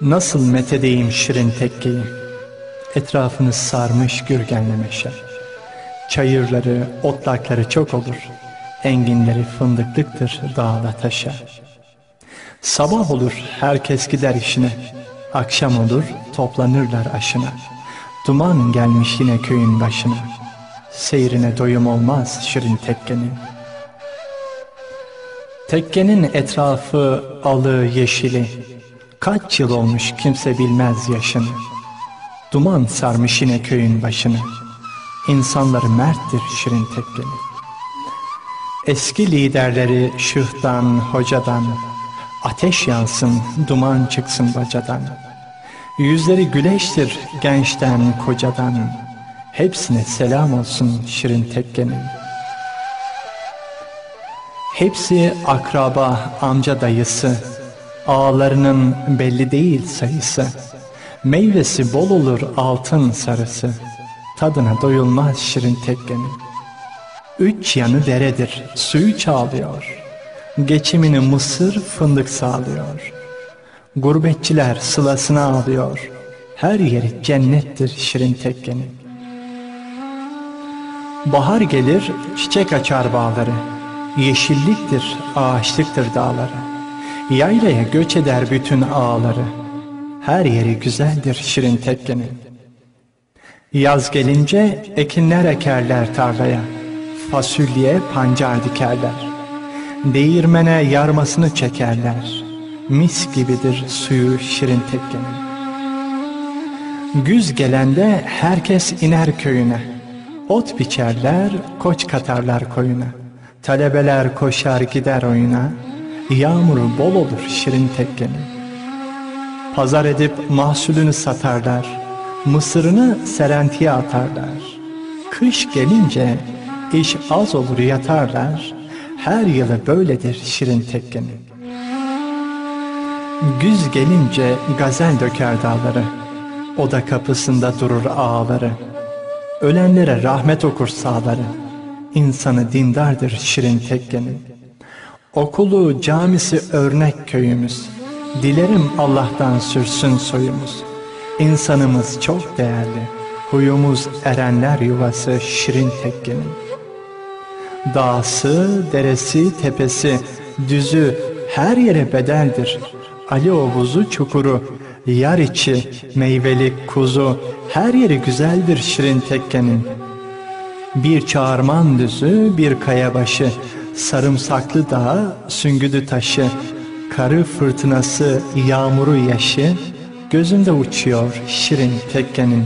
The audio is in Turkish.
Nasıl methedeyim şirin tekkeyi? Etrafını sarmış gürgenle meşe. Çayırları, otlakları çok olur. Enginleri fındıklıktır dağla taşa. Sabah olur herkes gider işine. Akşam olur toplanırlar aşına. Duman gelmiş yine köyün başına. Seyrine doyum olmaz şirin tekkenin. Tekkenin etrafı alı yeşili Kaç yıl olmuş kimse bilmez yaşını. Duman sarmış yine köyün başını. İnsanları merttir şirin tekkenin Eski liderleri şıhtan, hocadan. Ateş yansın, duman çıksın bacadan. Yüzleri güleştir gençten, kocadan. Hepsine selam olsun şirin tekkenin Hepsi akraba, amca dayısı Ağlarının belli değil sayısı. Meyvesi bol olur altın sarısı. Tadına doyulmaz şirin tekkenin. Üç yanı deredir, suyu çağlıyor. Geçimini mısır fındık sağlıyor. Gurbetçiler sılasına ağlıyor Her yeri cennettir şirin tekkenin. Bahar gelir çiçek açar bağları. Yeşilliktir ağaçlıktır dağları Yaylaya göç eder bütün ağları Her yeri güzeldir şirin tekkenin. Yaz gelince ekinler ekerler tarlaya Fasulye pancar dikerler. Değirmene yarmasını çekerler Mis gibidir suyu şirin tekkenin. Güz gelende herkes iner köyüne Ot biçerler koç katarlar koyuna. Talebeler koşar gider oyuna Yağmuru bol olur şirin tekkenin. Pazar edip mahsulünü satarlar Mısırını serentiye atarlar. Kış gelince iş az olur yatarlar Her yılı böyledir şirin tekkenin. Güz gelince gazel döker dağları Oda kapısında durur ağları Ölenlere rahmet okur sağları İnsanı dindardır şirin tekkenin Okulu, camisi örnek köyümüz. Dilerim Allah'tan sürsün soyumuz. İnsanımız çok değerli. Huyumuz erenler yuvası şirin tekkenin. Dağsı, deresi, tepesi, düzü her yere bedeldir. Ali ovuzu çukuru, yar içi, meyveli kuzu her yeri güzeldir şirin tekkenin. Bir çağırman düzü, bir kaya başı, Sarımsaklı dağ, süngüdü taşı, karı fırtınası, yağmuru yaşı, gözümde uçuyor şirin tekkenin